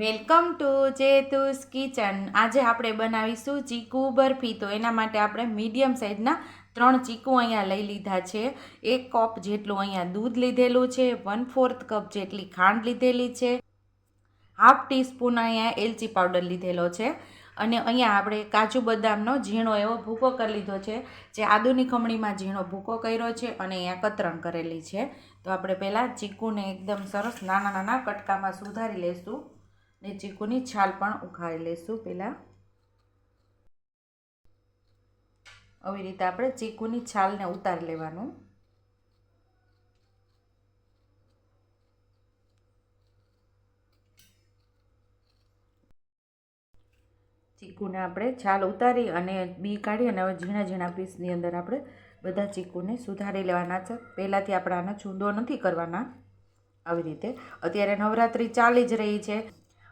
Welcome to જેતુસ kitchen. આજે આપણે બનાવીશું ચીકુ બરફી. તો એના માટે આપણે મીડિયમ સાઇઝના ત્રણ ચીકુ અહીંયા લઈ લીધા છે. એક કપ જેટલું અહીંયા દૂધ લીધેલું છે વન ફોર્થ કપ જેટલી ખાંડ લીધેલી છે હાફ ટીસ્પૂન અહીંયા એલચી પાવડર લીધેલો છે. અને અહીંયા આપણે કાજુ બદામનો ઝીણો એવો ભૂકો કરી લીધો છે, જે આદુની ખમણીમાં ઝીણો ભૂકો કર્યો છે અને અહીંયા કતરણ કરેલી છે. તો આપણે પહેલાં ચીકુને એકદમ સરસ નાના નાના કટકામાં સુધારી લઈશું ને ચીકુની છાલ પણ ઉખાડી લઈશું પહેલાં. આવી રીતે આપણે ચીકુની છાલને ઉતારી લેવાનું. ચીકુને આપણે છાલ ઉતારી અને બી કાઢી અને હવે ઝીણા ઝીણા પીસની અંદર આપણે બધા ચીકુને સુધારી લેવાના છે. પહેલાંથી આપણે આના છૂંદો નથી કરવાના. આવી રીતે અત્યારે નવરાત્રિ ચાલી જ રહી છે.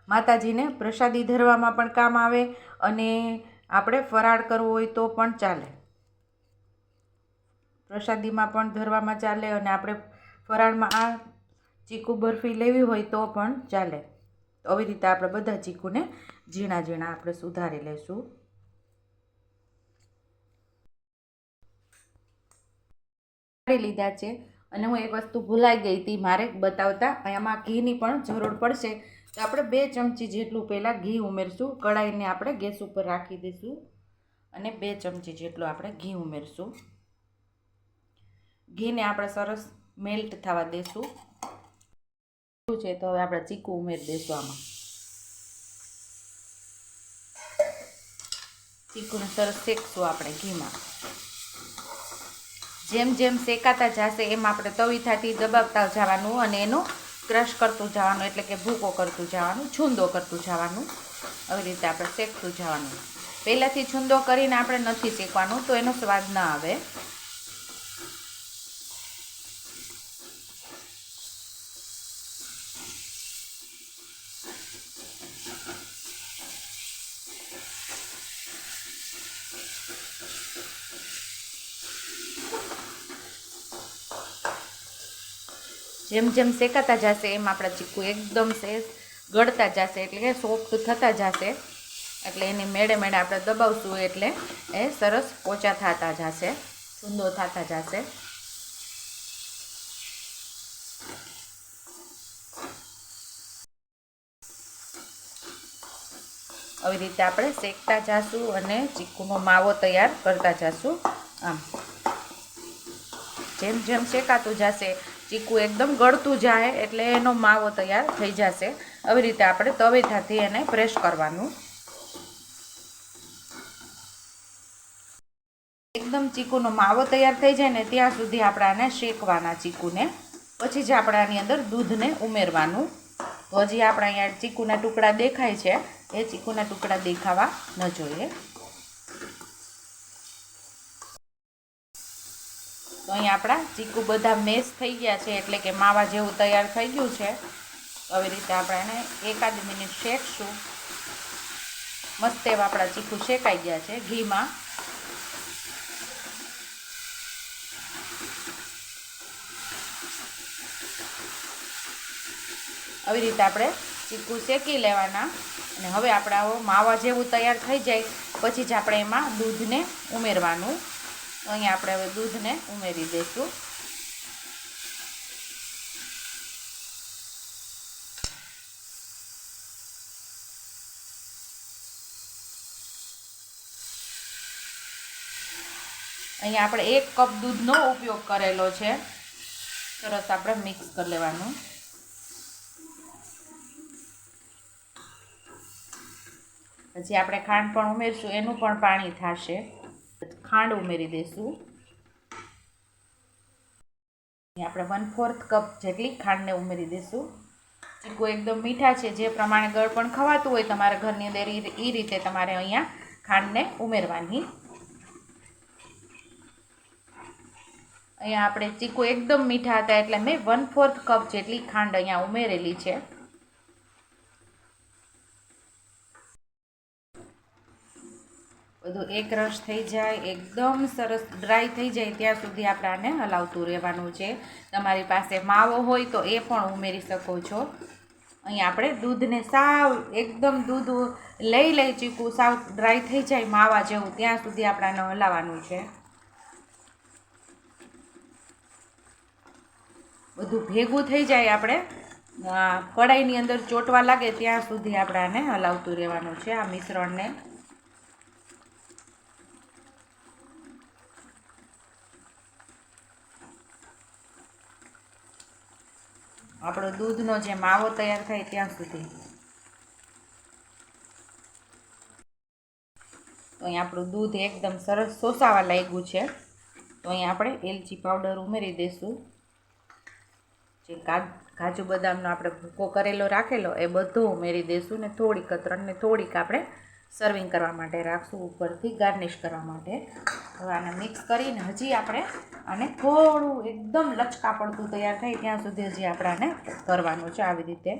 માતાજીને પ્રસાદી ધરવામાં પણ કામ આવે અને આપણે ફરાળ કરવો હોય તો પણ ચાલે. પ્રસાદીમાં પણ ધરવામાં ચાલે અને આપણે ફરાળમાં આ ચીકુ બરફી લેવી હોય તો પણ ચાલે. આવી રીતે આપણે બધા ચીકુને ઝીણા ઝીણા આપણે સુધારી લઈશું. લીધા છે અને હું એક વસ્તુ ભૂલાઈ ગઈ હતી. મારે બતાવતા એમાં ઘીની પણ જરૂર પડશે. આપણે બે ચમચી જેટલું પહેલાં ઘી ઉમેરશું. કઢાઈને આપણે ગેસ ઉપર રાખી દઈશું. અને બે ચમચી જેટલું આપણે ઘી ઉમેરશું. ઘીને આપણે સરસ મેલ્ટ થવા દઈશું છે તો હવે આપણે ચીકુ ઉમેરી દઈશું આમાં. ચીકુને સરસ શેકશું આપણે ઘીમાં. જેમ જેમ શેકાતા જશે એમ આપણે તવીથાથી દબાવતા જવાનું અને એનું ક્રશ કરતું જવાનું, એટલે કે ભૂકો કરતું જવાનું, છૂંદો કરતું જવાનું. આવી રીતે આપણે શેકતું જવાનું. પહેલાંથી છૂંદો કરીને આપણે નથી શેકવાનું, તો એનો સ્વાદ ના આવે. જેમ જેમ શેકાતા જશે, એમ આપણા ચીકુ એકદમ સેસ ગળતા જશે, એટલે કે સોફ્ટ થતા જશે. એટલે એની મેળે મેળે આપણે દબાવશું, એટલે એ સરસ પોચા થતા જશે, સુંદર થતા જશે. આવી રીતે આપણે શેકતા જશું અને ચીકુનો માવો તૈયાર કરતા જશું. આમ. જેમ જેમ શેકાતું જશે ચીકુ એકદમ ગળતું જાય એટલે એનો માવો તૈયાર થઈ જશે. આવી રીતે આપણે તવેથાથી એને પ્રેસ કરવાનું. એકદમ ચીકુનો માવો તૈયાર થઈ જાય ને ત્યાં સુધી આપણે આને શેકવાના ચીકુને. પછી જ આપણે આની અંદર દૂધને ઉમેરવાનું. તો હજી આપણે અહીંયા ચીકુના ટુકડા દેખાય છે. એ ચીકુના ટુકડા દેખાવા ન જોઈએ. તો અહીં આપણા ચીકુ બધા મેશ થઈ ગયા છે, એટલે કે માવા જેવું તૈયાર થઈ ગયું છે. આવી રીતે આપણે એને એકાદ મિનિટ શેકશું. મસ્ત એવા આપણા ચીકુ શેકાઈ ગયા છે ઘીમાં. આવી રીતે આપણે ચીકુ શેકી લેવાના. અને હવે આપણા માવા જેવું તૈયાર થઈ જાય. પછી જ આપણે એમાં દૂધને ઉમેરવાનું. તો અહીંયા આપણે હવે દૂધને ઉમેરી દઈશું. અહીંયા આપણે એક કપ દૂધનો ઉપયોગ કરેલો છે. સરસ આપણે મિક્સ કરી લેવાનું. પછી આપણે ખાંડ પણ ઉમેરશું, એનું પણ પાણી થશે. ખાંડ ઉમેરી દઈશું આપણે વન ફોર્થ કપ જેટલી ખાંડને ઉમેરી દઈશું ચીકુ એકદમ મીઠા છે, જે પ્રમાણે ગળ પણ ખવાતું હોય તમારા ઘરની અંદર એ રીતે તમારે અહીંયા ખાંડને ઉમેરવાની. અહીંયા આપણે ચીકુ એકદમ મીઠા હતા એટલે મેં વન ફોર્થ કપ જેટલી ખાંડ અહીંયા ઉમેરેલી છે. બધું એક રસ થઈ જાય, એકદમ સરસ ડ્રાય થઈ જાય ત્યાં સુધી આપણે આને હલાવતું રહેવાનું છે. તમારી પાસે માવો હોય તો એ પણ ઉમેરી શકો છો. અહીંયા આપણે દૂધને સાવ, એકદમ દૂધ લઈ લઈ ચીકું સાવ ડ્રાય થઈ જાય માવા જેવું ત્યાં સુધી આપણે હલાવવાનું છે. બધું ભેગું થઈ જાય આપણે. કડાઈની અંદર ચોટવા લાગે ત્યાં સુધી આપણે આને હલાવતું રહેવાનું છે આ મિશ્રણને. આપણો દૂધનો જે માવો તૈયાર થાય ત્યાં સુધી. તો અહીં આપણું દૂધ એકદમ સરસ સોસાવા લાગ્યું છે. તો અહીં આપણે એલચી પાવડર ઉમેરી દઈશું. જે કાજુ બદામનો આપણે ભૂકો કરેલો રાખેલો, એ બધો ઉમેરી દઈશું ને થોડીક ત્રણને થોડીક આપણે સર્વિંગ કરવા માટે રાખશું ઉપરથી ગાર્નિશ કરવા માટે. હવે આને મિક્સ કરીને હજી આપણે આને થોડું એકદમ લચકા પડતું તૈયાર થાય ત્યાં સુધી હજી આપણે આને કરવાનું છે, આવી રીતે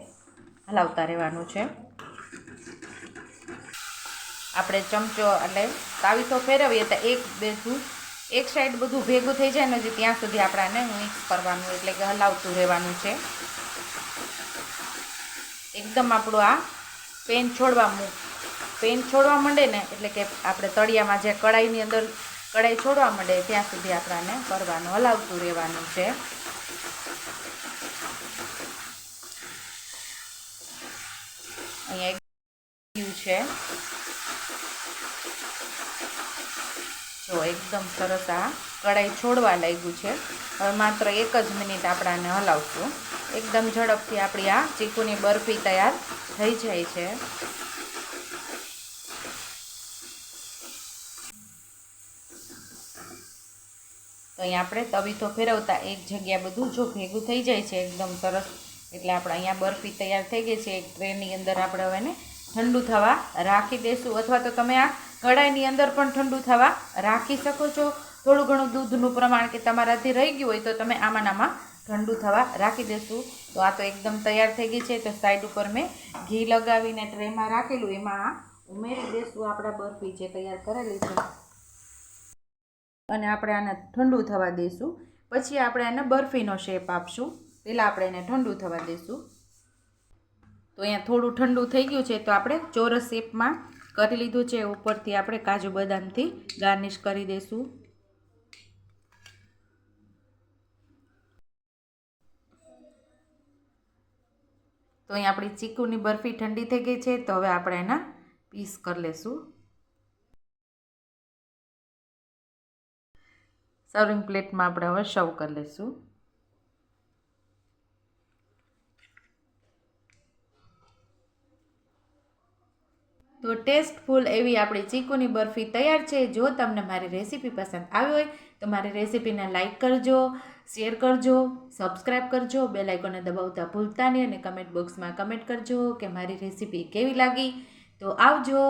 હલાવતા રહેવાનું છે. આપણે ચમચો એટલે તાવીથો ફેરવીએ તો એક બેઠું એક સાઈડ બધું ભેગું થઈ જાય ને હજી ત્યાં સુધી આપણે આને મિક્સ કરવાનું, એટલે કે હલાવતું રહેવાનું છે. એકદમ આપણું આ પેન છોડવા મૂક પેન છોડવા માંડે ને, એટલે કે આપણે તળિયામાં જે કઢાઈની અંદર કઢાઈ છોડવા માંડે, ત્યાં સુધી આપણાને કરવાનું, હલાવતું રહેવાનું છે. અહીંયા છે. જો, એકદમ સરસ આ કઢાઈ છોડવા લાગ્યું છે. હવે માત્ર એક જ મિનિટ આપણાને હલાવશું. એકદમ ઝડપથી આપણી આ ચીકુની બરફી તૈયાર થઈ જાય છે. તો અહીંયા આપણે તવીથો ફેરવતા એક જગ્યા બધું જો ભેગું થઈ જાય છે એકદમ સરસ, એટલે આપણે અહીંયા બરફી તૈયાર થઈ ગઈ છે, એક ટ્રેની અંદર આપણે હવે એને ઠંડુ થવા રાખી દઈશું અથવા તો તમે આ કઢાઈની અંદર પણ ઠંડુ થવા રાખી શકો છો. થોડું ઘણું દૂધનું પ્રમાણ કે તમારાથી રહી ગયું હોય તો તમે આમાં આમાં ઠંડુ થવા રાખી દેશું. તો આ તો એકદમ તૈયાર થઈ ગઈ છે, તો સાઈડ ઉપર મેં ઘી લગાવીને ટ્રેમાં રાખેલું. એમાં ઉમેરી દઈશું આપણા બરફી જે તૈયાર કરેલી છે. અને આપણે આને ઠંડુ થવા દઈશું. પછી આપણે આને બરફીનો શેપ આપશું. પહેલાં આપણે એને ઠંડુ થવા દઈશું. તો અહીંયા થોડું ઠંડુ થઈ ગયું છે તો આપણે ચોરસ શેપમાં કરી લીધું છે. ઉપરથી આપણે કાજુ બદામથી ગાર્નિશ કરી દઈશું. તો અહીં આપણી ચીકુની બરફી ઠંડી થઈ ગઈ છે. તો હવે આપણે એના પીસ કરી લેશું. સર્વિંગ પ્લેટમાં આપણે હવે સર્વ કરી લઈશું. તો ટેસ્ટફુલ એવી આપણી ચીકુની બરફી તૈયાર છે. જો તમને મારી રેસીપી પસંદ આવી હોય તો મારી રેસીપીને લાઇક કરજો, શેર કરજો સબસ્ક્રાઈબ કરજો બે લાઇકોને દબાવતા ભૂલતા નહીં અને કમેન્ટ બોક્સમાં કમેન્ટ કરજો કે મારી રેસીપી કેવી લાગી. તો આવજો.